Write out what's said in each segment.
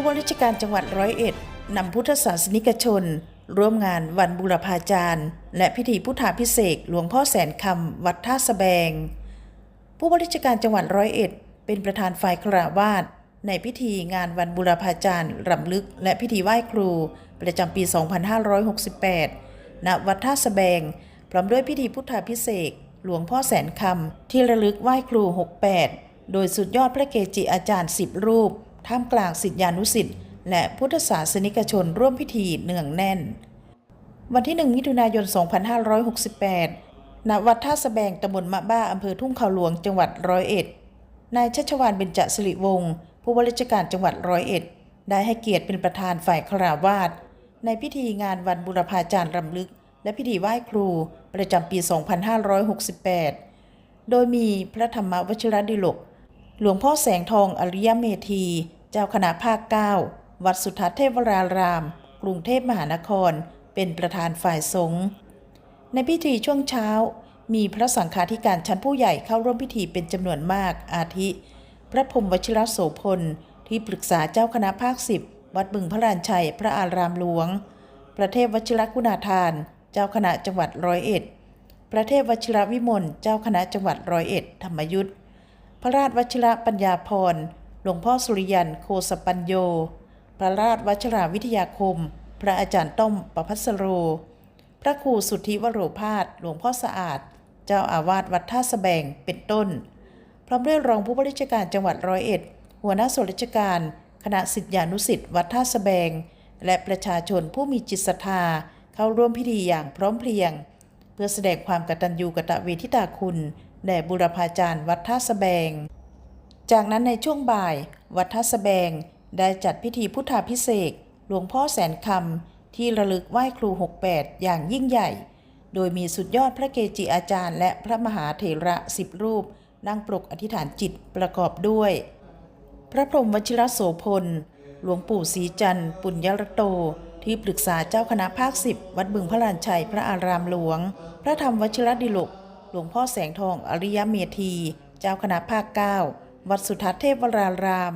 ผู้ว่าราชการจังหวัดร้อยเอ็ดนำพุทธศาสนิกชน ร่วมงานวันบูรพาจารย์ และพิธีพุทธาพิเศษหลวงพ่อแสนคำวัดท่าสะแบง ผู้ว่าราชการจังหวัดร้อยเอ็ด เป็นประธานฝ่ายคราวาสในพิธีงานวันบูรพาจารย์รำลึก และพิธีไหว้ครูประจำปี 2568 ณ วัดท่าสะแบง พร้อมด้วยพิธีพุทธาพิเศษหลวงพ่อแสนคำที่ระลึกไหว้ครู 68 โดยสุดยอดพระเกจิอาจารย์ 10 รูป ท่ามกลางศิษยานุสิษย์และพุทธศาสนิกชนร่วมพิธีเนืองแน่น วันที่ 1 มิถุนายน 2568 ณ วัดท่าสะแบงตำบลมะบ้าอำเภอทุ่งเขาหลวงจังหวัดร้อยเอ็ด นายชัชวานเบญจสิริวงศ์ผู้ว่าราชการจังหวัดร้อยเอ็ด ได้ให้เกียรติเป็นประธานฝ่ายคราวาสในพิธีงานวันบุรพาจารย์รำลึก และพิธีไหว้ครู ประจำปี 2568 โดยมีพระธรรมวชิรดิลก หลวงพ่อแสงทองอริยเมธี เจ้าคณะภาค 9 วัดสุทัศน์เทพวราราม กรุงเทพมหานคร เป็นประธานฝ่ายสงฆ์ในพิธีช่วงเช้า มีพระสังฆาธิการชั้นผู้ใหญ่เข้าร่วมพิธีเป็นจำนวนมาก อาทิ พระพรมวชิรโสพล ที่ปรึกษาเจ้าคณะภาคสิบวัดบึงพระรานชัย พระอารามหลวง ประเทศวชิรกุณาทาน เจ้าคณะจังหวัดร้อยเอ็ด ประเทศวชิรวิมล เจ้าคณะจังหวัดร้อยเอ็ด ธรรมยุทธพระราชวชิรปัญญาพร หลวงพ่อสุริยันโคสปัญโย พระราชวัชราวิทยาคม พระอาจารย์ต้อมประพัสโร พระครูสุทธิวโรพาสหลวงพ่อสะอาด เจ้าอาวาสวัดท่าสแบงเป็นต้น พร้อมด้วยรองผู้บริการจังหวัดร้อยเอ็ด หัวหน้าส่วนราชการ คณะสิทธิานุสิทธิ์วัดท่าสแบง และประชาชนผู้มีจิตศรัทธาเข้าร่วมพิธีอย่างพร้อมเพรียง เพื่อแสดงความกตัญญูกตเวทิตาคุณแด่บุรพาจารย์วัดท่าสแบง จากนั้นในช่วงบ่าย วัดท่าสแบง ได้จัดพิธีพุทธาพิเศษหลวงพ่อแสนคำที่ระลึกไหว้ครู 68 อย่างยิ่งใหญ่ โดยมีสุดยอดพระเกจิอาจารย์ และพระมหาเถระสิบรูป นั่งปลุกอธิษฐานจิตประกอบด้วย พระพรหมวชิรโสพล หลวงปู่ศรีจันทร์ ปุญญรโต ที่ปรึกษาเจ้าคณะภาคสิบวัดบึงพระลานชัยพระอารามหลวง พระธรรมวชิรดิลก หลวงพ่อแสงทองอริยเมธี เจ้าคณะภาค9 วัดสุทัศน์เทพวราราม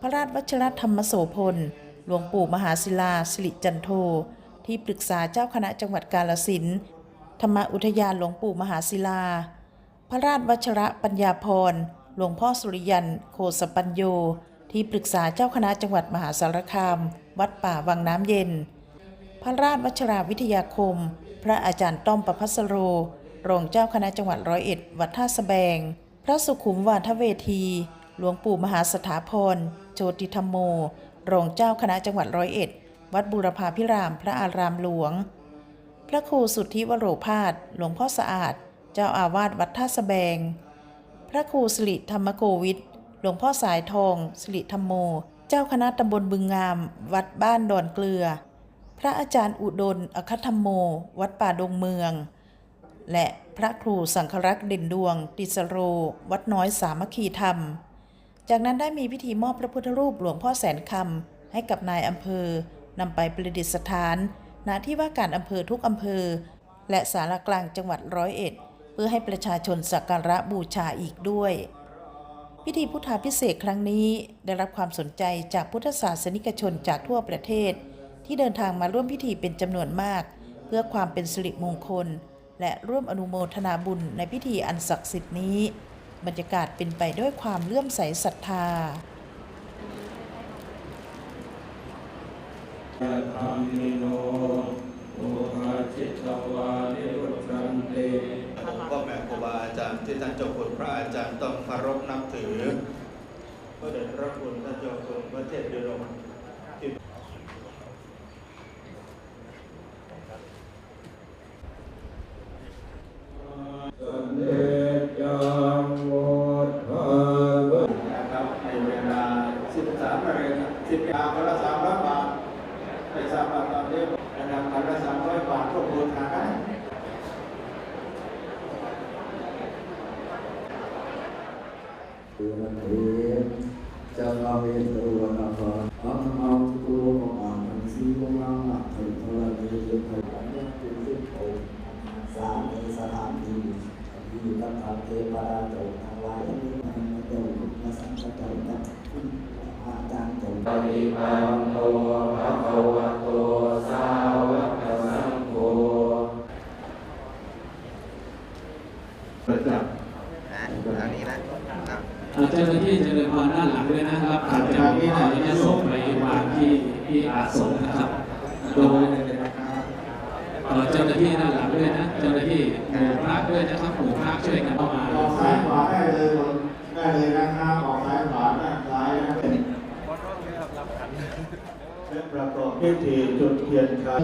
พระราชวัชรธรรมโสพล หลวงปู่มหาศิลาสิริจันโท ที่ปรึกษาเจ้าคณะจังหวัดกาลสินธรรมอุทยานหลวงปู่มหาศิลา พระราชวัชระปัญญาพร หลวงพ่อสุริยัน โคสปัญโย ที่ปรึกษาเจ้าคณะจังหวัดมหาสารคาม วัดป่าวังน้ำเย็น พระราชวัชราวิทยาคม พระอาจารย์ต้อมประพัสโร รองเจ้าคณะจังหวัดร้อยเอ็ด วัดท่าสแบง พระสุขุมวาทเวที หลวงปู่มหาสถาพร โจติธรรมโม รองเจ้าคณะจังหวัดร้อยเอ็ด วัดบูรพาพิรามพระอารามหลวง พระครูสุทธิวโรพาสหลวงพ่อสะอาด เจ้าอาวาสวัดท่าสแบง พระครูสิริธรรมโกวิทหลวงพ่อสายทองสิริธรรมโม เจ้าคณะตำบลบึงงาม วัดบ้านดอนเกลือ พระอาจารย์อุดลอคัธรรมโม วัดป่าดงเมือง และพระครูสังครักษ์เด่นดวง ติสโร วัดน้อยสามัคคีธรรม จากนั้นได้มีพิธีมอบพระพุทธรูปหลวงพ่อแสนคำให้กับนายอำเภอนำไปประดิษฐานณที่ว่าการอำเภอทุกอำเภอ และสารกลางจังหวัดร้อยเอ็ด เพื่อให้ประชาชนสักการะบูชาอีกด้วย พิธีพุทธาพิเศษครั้งนี้ได้รับความสนใจจากพุทธศาสนิกชนจากทั่วประเทศ ที่เดินทางมาร่วมพิธีเป็นจำนวนมาก เพื่อความเป็นสิริมงคล และร่วมอนุโมทนาบุญในพิธีอันศักดิ์สิทธิ์นี้ บรรยากาศเป็นไปด้วยความเลื่อมใสศรัทธาธรรมิโนโอภาจิตวานิรุตรันเตพ่อแม่ครูบาอาจารย์ที่ท่านเจ้าคุณพระอาจารย์ต้องเคารพนับถือพระเดชพระคุณท่านเจ้าคุณพระเทพดิลกที่ สันเดชยังโมทาวะ นะครับในเวลา 13นาฬิ กา10นาฬิกาคนละ300บาทไปทราบว่าตอนนี้นะครับคนละ300บาทก็บูชาได้ตุระเทจะลาเวตุวนาภาอัมมังตุโมอังคันสีวมังอัตถิทระเทจะไทยอันยังตุสิโภสามในสถานที่ที่ตั้งทางเทวราชงทั้งหลายนี้มัน โดนมาสังกัดกันคุณอาจารย์ตอนนี้ติปันโนภะคะวะโตสาวกสังโฆประจับอันนี้นะอะเจ้าหน้าที่เจริญพรด้านหลังด้วยนะครับอาจจะมีขออนุญาตส่งไปวางที่ที่อาสมนะครับโดยเอ่อเจ้าหน้าที่ด้านหลังด้วยนะ เจ้าหน้าที่หมู่พระด้วยนะครับหมู่พระช่วยกันเข้ามา ได้เลยนะครับออกซ้ายขวาด้านซ้ายนะและประกอบพิธีจุดเทียนครับ